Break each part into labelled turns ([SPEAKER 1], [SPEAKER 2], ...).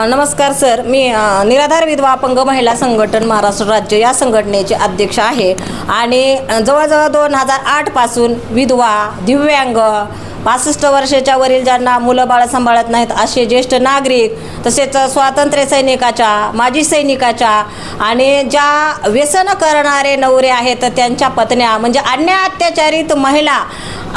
[SPEAKER 1] नमस्कार सर. मी निराधार विधवा अपंग महिला संघटन महाराष्ट्र राज्य या संघटनेचे अध्यक्ष आहे. आणि जवळजवळ दोन हजार आठपासून विधवा दिव्यांग पासष्ट वर्षाच्या वरील ज्यांना मुलं बाळ सांभाळत नाहीत असे ज्येष्ठ नागरिक तसेच स्वातंत्र्य सैनिकाच्या माजी सैनिकाच्या आणि ज्या व्यसन करणारे नवरे आहेत त्यांच्या पत्न्या म्हणजे अन्य अत्याचारित महिला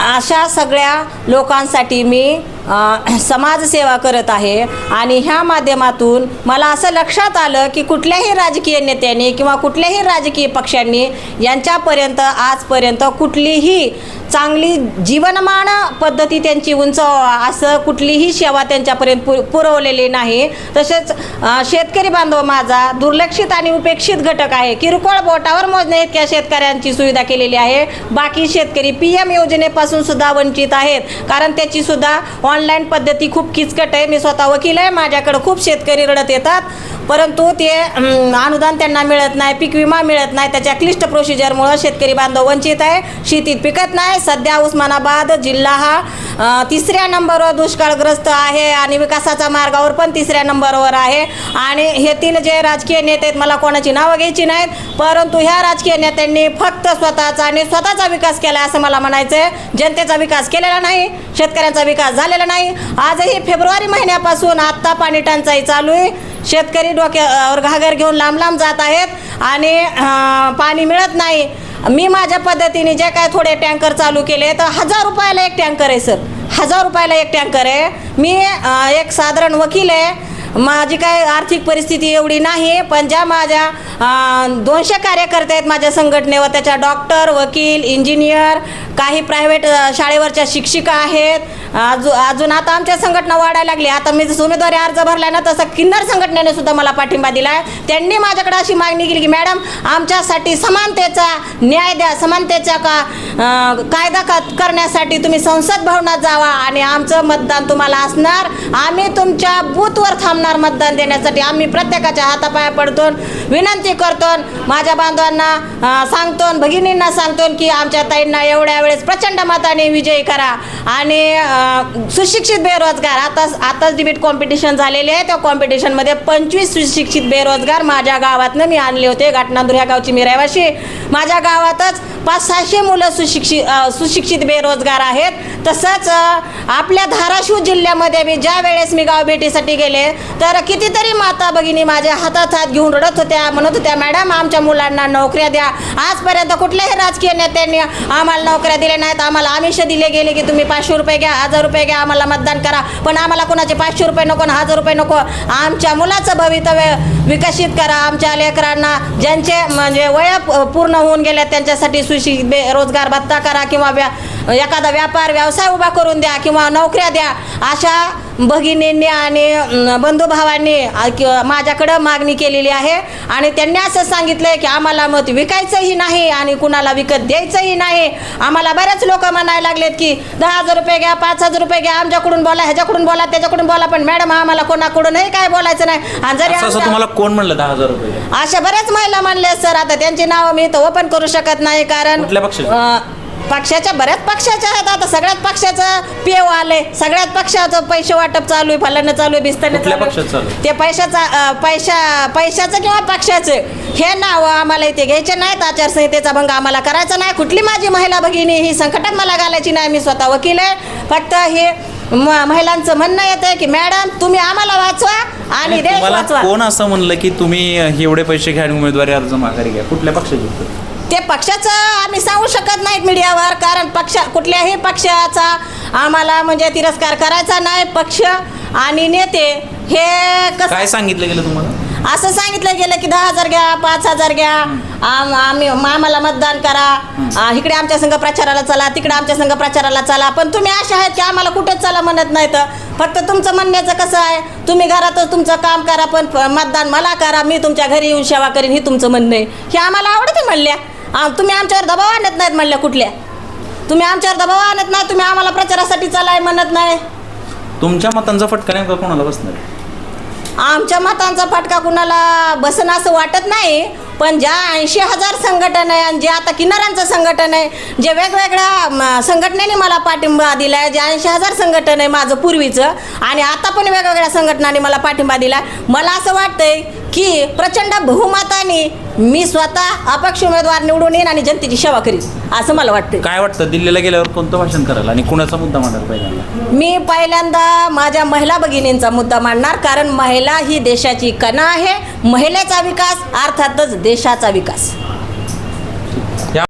[SPEAKER 1] अशा सगळ्या लोकांसाठी मी समाजसेवा करत आहे आणि ह्या माध्यमातून मला असं लक्षात आलं की कुठल्याही राजकीय नेत्यांनी किंवा कुठल्याही राजकीय पक्षांनी यांच्यापर्यंत आजपर्यंत कुठलीही चांगली जीवनमान पद्धती त्यांची उंच असं कुठलीही सेवा त्यांच्यापर्यंत पु पुरवलेली नाही. तसेच शेतकरी बांधव माझा दुर्लक्षित आणि उपेक्षित घटक आहे. किरकोळ बोटावर मोजण्या इतक्या शेतकऱ्यांची सुविधा केलेली आहे. बाकी शेतकरी पी एम योजनेपासून सुद्धा वंचित आहेत. कारण त्याची सुद्धा ऑनलाईन पद्धती खूप किचकट आहे. मी स्वतः वकील आहे. माझ्याकडे खूप शेतकरी रडत येतात. परंतु ते अनुदान त्यांना मिळत नाही पीक विमा मिळत नाही. त्याच्या क्लिष्ट प्रोसिजरमुळं शेतकरी बांधव वंचित आहे. शेतीत पिकत नाही. सध्या उस्मानाबाद जिल्हा हा तिसऱ्या नंबरवर दुष्काळग्रस्त आहे आणि विकासाच्या मार्गावर पण तिसऱ्या नंबरवर आहे. आणि हे तीन जे राजकीय नेते आहेत मला कोणाची नावं घ्यायची नाहीत परंतु ह्या राजकीय नेत्यांनी फक्त स्वतःचा आणि स्वतःचा विकास केला असं मला म्हणायचं आहे जनतेचा विकास केलेला नाही शेतकऱ्यांचा विकास झालेला नाही. आजही फेब्रुवारी महिन्यापासून आत्ता पाणी टंचाई चालू आहे. शेतकरी डोक्यावर घागर घेऊन लांब लांब जात आहेत आणि पाणी मिळत नाही. मी माझ्या पद्धतीने जे काय थोडे टँकर चालू केले तर हजार रुपयाला एक टँकर आहे सर. हजार रुपयाला एक टँकर आहे. मी एक साधारण वकील आहे. माझी काय आर्थिक परिस्थिती एवढी नाही पण ज्या माझ्या दोनशे कार्यकर्ते आहेत माझ्या संघटनेवर त्याच्या डॉक्टर वकील इंजिनियर काही प्रायव्हेट शाळेवरच्या शिक्षिका आहेत अजून अजून आता आमच्या संघटना वाढायला लागली. आता मी जसं उमेदवारी अर्ज भरला ना तसं किन्नर संघटनेने सुद्धा मला पाठिंबा दिला आहे त्यांनी माझ्याकडे अशी मागणी केली की मॅडम आमच्यासाठी समानतेचा न्याय द्या. समानतेचा का कायदा का करण्यासाठी तुम्ही संसद भवनात जावा आणि आमचं मतदान तुम्हाला असणार. आम्ही तुमच्या बूथवर थांबणार मतदान देण्यासाठी. आम्ही प्रत्येकाच्या हातापाया पडतो विनंती करतो. माझ्या बांधवांना सांगतो भगिनींना सांगतो की आमच्या ताईंना एवढ्या वेळेस प्रचंड मताने विजयी करा. आणि सुशिक्षित बेरोजगार. आता आताच डिबेट कॉम्पिटिशन झालेले आहे. त्या कॉम्पिटिशनमध्ये पंचवीस सुशिक्षित बेरोजगार माझ्या गावातनं मी आणले होते. घाटनांदूर ह्या गावची मी रहिवाशी माझ्या गावातच पाच सहाशे मुलं सुशिक्षित सुशिक्षित बेरोजगार आहेत. तसंच आपल्या धाराशिव जिल्ह्यामध्ये मी ज्या वेळेस मी गाव भेटीसाठी गेले तर कितीतरी माता भगिनी माझ्या हातात हात घेऊन रडत होत्या म्हणत होत्या मॅडम आमच्या मुलांना नोकऱ्या द्या. आजपर्यंत कुठल्याही राजकीय नेत्यांनी आम्हाला नोकऱ्या दिल्या नाहीत. आम्हाला आमिष दिले गेले की तुम्ही पाचशे रुपये घ्या. आज हजार रुपये घ्या आम्हाला मतदान करा. पण आम्हाला कोणाचे पाचशे रुपये नको ना हजार रुपये नको. आमच्या मुलाचं भवितव्य विकसित करा. आमच्या लेकरांना ज्यांचे म्हणजे वय पूर्ण होऊन गेल्या त्यांच्यासाठी सुशी बेरोजगार भत्ता करा किंवा व्या एखादा व्यापार व्यवसाय उभा करून द्या किंवा नोकऱ्या द्या. अशा भगिनींनी आणि बंधुभावांनी माझ्याकडं मागणी केलेली आहे. आणि त्यांनी असं सांगितलंय की आम्हाला मत विकायचंही नाही आणि कुणाला विकत द्यायचंही नाही. आम्हाला बरेच लोक म्हणायला लागलेत की दहा हजार रुपये घ्या पाच हजार रुपये घ्या आमच्याकडून बोला ह्याच्याकडून बोला त्याच्याकडून बोला पण मॅडम आम्हाला कोणाकडूनही काय बोलायचं नाही? आणि जरी
[SPEAKER 2] तुम्हाला कोण म्हणलं दहा हजार रुपये?
[SPEAKER 1] अशा बऱ्याच महिला म्हणले सर आता त्यांची नावं मी तर ओपन करू शकत नाही कारण पक्षाच्या बऱ्याच पक्षाच्या आहेत. आता सगळ्याच पक्षाचं पेव आले. सगळ्याच पक्षाचं पैसे वाटप चालू आहे फलानं चालू आहे बिस्ताने
[SPEAKER 2] कुठल्या
[SPEAKER 1] चालू आहे.
[SPEAKER 2] पक्षाचं चालू आहे?
[SPEAKER 1] ते पैशाचा अं, पैशा पैशाचं किंवा पक्षाचं? हे नाव आम्हाला इथे घ्यायचे नाहीत. आचारसंहितेचा भंग आम्हाला करायचा नाही. कुठली माझी महिला भगिनी ही संकटात मला घालायची नाही. मी स्वतः वकील आहे. फक्त हे म- महिलांचं म्हणणं येतं की मॅडम तुम्ही आम्हाला वाचवा आणि
[SPEAKER 2] आणि
[SPEAKER 1] देश
[SPEAKER 2] तुम्हाला
[SPEAKER 1] वाचवा.
[SPEAKER 2] कोण असं म्हणलं की तुम्ही अं, एवढे पैसे घ्या आणि उमेदवारी अर्ज माघारी घ्या. कुठल्या पक्षाचे?
[SPEAKER 1] ते पक्षाचं आम्ही सांगू शकत नाहीत मीडियावर कारण पक्ष कुठल्याही पक्षाचा आम्हाला म्हणजे तिरस्कार करायचा नाही. पक्ष आणि नेते हे कसं
[SPEAKER 2] काय सांगितलं गेलं तुम्हाला?
[SPEAKER 1] असं सांगितलं गेलं की दहा हजार घ्या पाच हजार घ्या. आम- आम्ही आम्हाला मतदान करा. आ, इकडे आमच्या संघ प्रचाराला चला तिकडे आमच्या संघ प्रचाराला चला. पण तुम्ही असे आहेत की आम्हाला कुठेच चला म्हणत नाही तर फक्त तुमचं म्हणण्याचं कसं आहे? तुम्ही घरातच तुमचं काम करा पण मतदान मला करा. मी तुमच्या घरी येऊन सेवा करीन ही तुमचं म्हणणं आहे. हे आम्हाला आवडते म्हणल्या. आ, तुम्ही आमच्यावर दबाव आणत नाहीत म्हणल्या कुठल्या? तुम्ही आमच्यावर दबाव आणत नाही तुम्ही आम्हाला प्रचारासाठी चलाय म्हणत नाही.
[SPEAKER 2] तुमच्या मतांचा फटका नेमका कोणाला बसणार?
[SPEAKER 1] आमच्या मतांचा फटका कुणाला बसन असं वाटत नाही पण ज्या ऐंशी हजार संघटन आहे आणि जे आता किनाऱ्यांचं संघटन आहे जे वेगवेगळ्या म, संघटनेने मला पाठिंबा दिला आहे जे ऐंशी हजार संघटन आहे माझं पूर्वीचं आणि आता पण वेगवेगळ्या संघटनांनी मला पाठिंबा दिला मला असं वाटतंय की प्रचंड बहुमताने मी स्वतः अपक्ष उमेदवार निवडून येईन आणि जनतेची सेवा करीन असं मला वाटतं
[SPEAKER 2] काय वाटतं दिल्लीला गेल्यावर कोणतं भाषण कराल आणि कुणाचा मुद्दा मांडाल पहिल्यांदा?
[SPEAKER 1] मी पहिल्यांदा माझ्या महिला भगिनींचा मुद्दा मांडणार कारण महिला ही देशाची कणा आहे. महिलेचा विकास अर्थातच देशाचा विकास.